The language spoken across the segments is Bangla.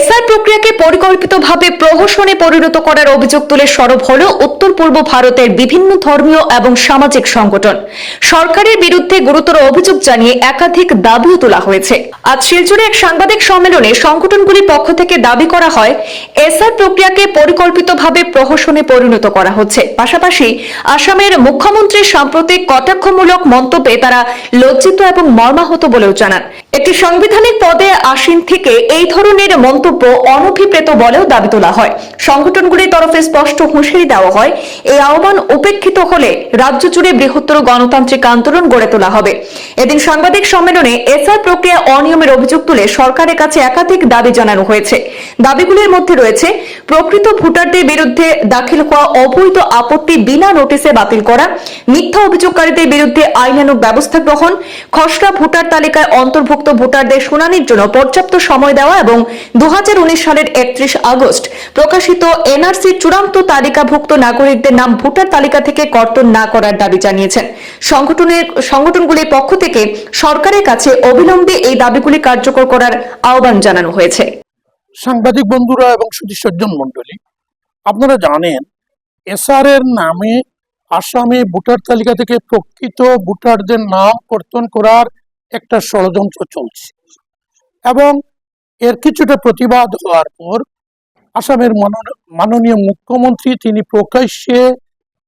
এসআর প্রক্রিয়াকে পরিকল্পিতভাবে প্রহসনে পরিণত করার অভিযোগ তুলে সরব হল উত্তর পূর্ব ভারতের বিভিন্ন ধর্মীয় এবং সামাজিক সংগঠন। সরকারের বিরুদ্ধে গুরুতর অভিযোগ জানিয়ে একাধিক দাবিও তোলা হয়েছে। আজ শিলচরে এক সাংবাদিক সম্মেলনে সংগঠনগুলির পক্ষ থেকে দাবি করা হয় এসআর প্রক্রিয়াকে পরিকল্পিতভাবে প্রহসনে পরিণত করা হচ্ছে। পাশাপাশি আসামের মুখ্যমন্ত্রীর সাম্প্রতিক কটাক্ষমূলক মন্তব্যে তারা লজ্জিত এবং মর্মাহত বলেও জানান। একটি সাংবিধানিক পদে আসীন থেকে এই ধরনের মন্তব্য অনভিপ্রেত বলেও দাবি তোলা হয়। সংগঠনগুলির তরফে স্পষ্ট হুঁশিয়ারি দেওয়া হয়, এই আহ্বান উপেক্ষিত হলে রাজ্য জুড়ে বৃহত্তর গণতান্ত্রিক আন্দোলন গড়ে তোলা হবে। এদিন সাংবাদিক সম্মেলনে এসআর প্রক্রিয়া অনিয়মের অভিযোগ তুলে সরকারের কাছে একাধিক দাবি জানানো হয়েছে। দাবিগুলির মধ্যে রয়েছে, প্রকৃত ভোটারদের বিরুদ্ধে দাখিল হওয়া অবৈধ আপত্তি বিনা নোটিশে বাতিল করা, মিথ্যা অভিযোগকারীদের বিরুদ্ধে আইনানুগ ব্যবস্থা গ্রহণ, খসড়া ভোটার তালিকায় অন্তর্ভুক্ত ভোটারদের শুনানির জন্য পর্যাপ্ত সময় দেওয়া এবং দু সালের একত্রিশ আগস্ট প্রকাশিত এনআরসি চূড়ান্ত তালিকাভুক্ত নাগরিকদের নাম ভোটার তালিকা থেকে কর্তন না করার দাবি জানিয়েছেন। সংগঠনের, সংগঠনগুলির পক্ষ থেকে সরকারের কাছে অবিলম্বে এই দাবিগুলি কার্যকর করার আহ্বান জানানো হয়েছে। সাংবাদিক বন্ধুরা এবং শুধু সজ্জন মন্ডলী আপনারা জানেন এসআর এর নামে আসামে ভোটার তালিকা থেকে প্রকৃত ভোটারদের নাম কর্তন করার একটা ষড়যন্ত্র চলছে। এবং এর কিছুটা প্রতিবাদ হওয়ার পর আসামের মানন- মাননীয় মুখ্যমন্ত্রী তিনি প্রকাশ্যে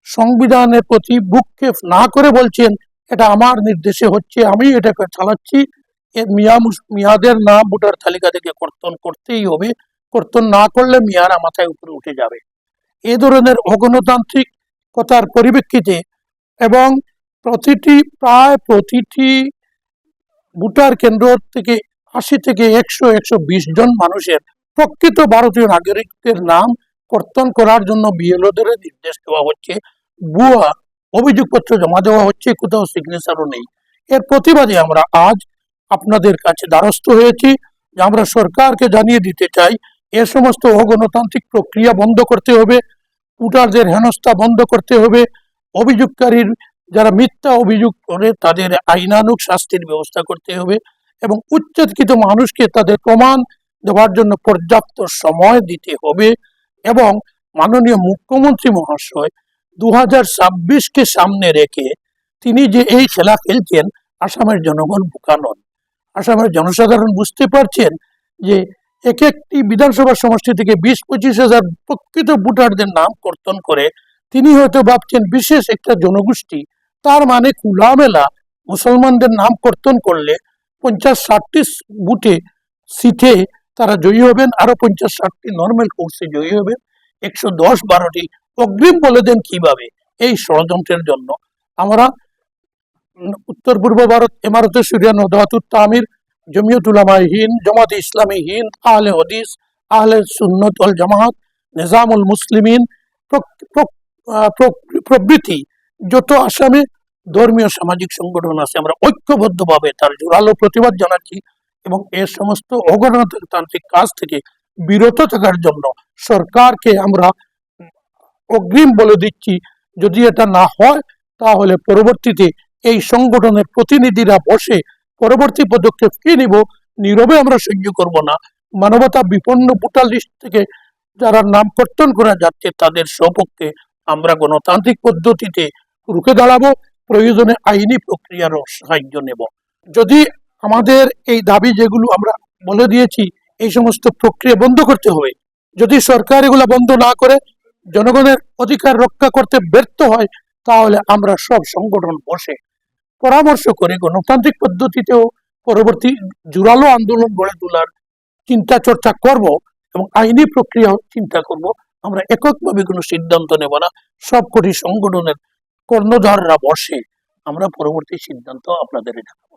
সংবিধানের প্রতি ভূক্ষেপ না করে বলছেন, এটা আমার নির্দেশে হচ্ছে, আমি এটাকে চালাচ্ছি এর মিয়া মিয়াদের নাম ভোটার তালিকা থেকে কর্তন করতেই হবে, কর্তন না করলে মিয়ারা মাথায় উপরে উঠে যাবে। এ ধরনের অগণতান্ত্রিক কথার পরিপ্রেক্ষিতে এবং প্রতিটি, প্রায় প্রতিটি ভোটার কেন্দ্র থেকে আশি থেকে একশো একশো বিশ জন মানুষের প্রকৃত ভারতীয় নাগরিকদের নাম কর্তন করার জন্য বিএলওদের নির্দেশ দেওয়া হচ্ছে। ভুয়া অভিযোগপত্র জমা দেওয়া হচ্ছে, কোথাও সিগনেচারও নেই। এর প্রতিবাদে আমরা আজ আপনাদের কাছে দ্বারস্থ হয়েছি। যে আমরা সরকারকে জানিয়ে দিতে চাই, এ সমস্ত অগণতান্ত্রিক প্রক্রিয়া বন্ধ করতে হবে, ভোটারদের হেনস্থা বন্ধ করতে হবে, অভিযোগকারীর যারা মিথ্যা অভিযোগ করে তাদের আইনানুগ শাস্তির ব্যবস্থা করতে হবে এবং উচ্ছেদকৃত মানুষকে তাদের প্রমাণ দেওয়ার জন্য পর্যাপ্ত সময় দিতে হবে এবং মাননীয় মুখ্যমন্ত্রী মহাশয় দু হাজার ছাব্বিশকে সামনে রেখে তিনি যে এই খেলা খেলছেন আসামের জনগণ বোকা নন। আসামের জনসাধারণ বুঝতে পারছেন যে এক একটি বিধানসভা সমষ্টি থেকে বিশ পঁচিশ হাজার প্রকৃত ভোটারদের নাম কর্তন করে তিনি হয়তো ভাবছেন বিশেষ একটা জনগোষ্ঠী তার মানে খোলামেলা মুসলমানদের নাম কর্তন করলে পঞ্চাশ ষাটটি বুটে সিটে তারা জয়ী হবেন, আরও পঞ্চাশ ষাটটি নর্মাল কোর্সে জয়ী হবেন, একশো দশ বারোটি অগ্রিম বলে দেন কীভাবে? এই ষড়যন্ত্রের জন্য। আমরা উত্তর পূর্ব ভারত, এমারতে সুরিয়া নদাতুর তামির, জমিয়ত উলামায়ে হিন্দ, জামাত ইসলামী হিন্দ, আহলে হদিস, আহলে সুন্নত ওয়াল জামাত, নিজামুল মুসলিমিন, প্রক- যত আসামে ধর্মীয় সামাজিক সংগঠন আছে, আমরা ঐক্যবদ্ধভাবে তার জোরালো প্রতিবাদ জানাচ্ছি এবং এ সমস্ত অগণতান্ত্রিক কাজ থেকে বিরত থাকার জন্য সরকারকে আমরা অগ্রিম বলে দিচ্ছি। যদি এটা না হয়, তাহলে পরবর্তীতে এই সংগঠনের প্রতিনিধিরা বসে পরবর্তী পদক্ষেপ কি নিব, নীরবে আমরা সহ্য করব না। মানবতা বিপন্ন ভোটার লিস্ট থেকে যারা নাম কর্তন করা যাচ্ছে, তাদের সপক্ষে আমরা গণতান্ত্রিক পদ্ধতিতে রুখে দাঁড়াবো, প্রয়োজনে আইনি প্রক্রিয়ারও সাহায্য নেব। যদি আমাদের এই দাবি যেগুলো আমরা বলে দিয়েছি, এই সমস্ত প্রক্রিয়া বন্ধ করতে হবে, যদি সরকার এগুলো বন্ধ না করে, জনগণের অধিকার রক্ষা করতে ব্যর্থ হয়, তাহলে আমরা সব সংগঠন বসে পরামর্শ করে গণতান্ত্রিক পদ্ধতিতেও পরবর্তী জোরালো আন্দোলন গড়ে তোলার চিন্তা চর্চা করব এবং আইনি প্রক্রিয়া চিন্তা করব। আমরা এককভাবে কোনো সিদ্ধান্ত নেব না, সবকটি সংগঠনের কর্ণধাররা বসে। আমরা পরবর্তী সিদ্ধান্ত আপনাদের জানাব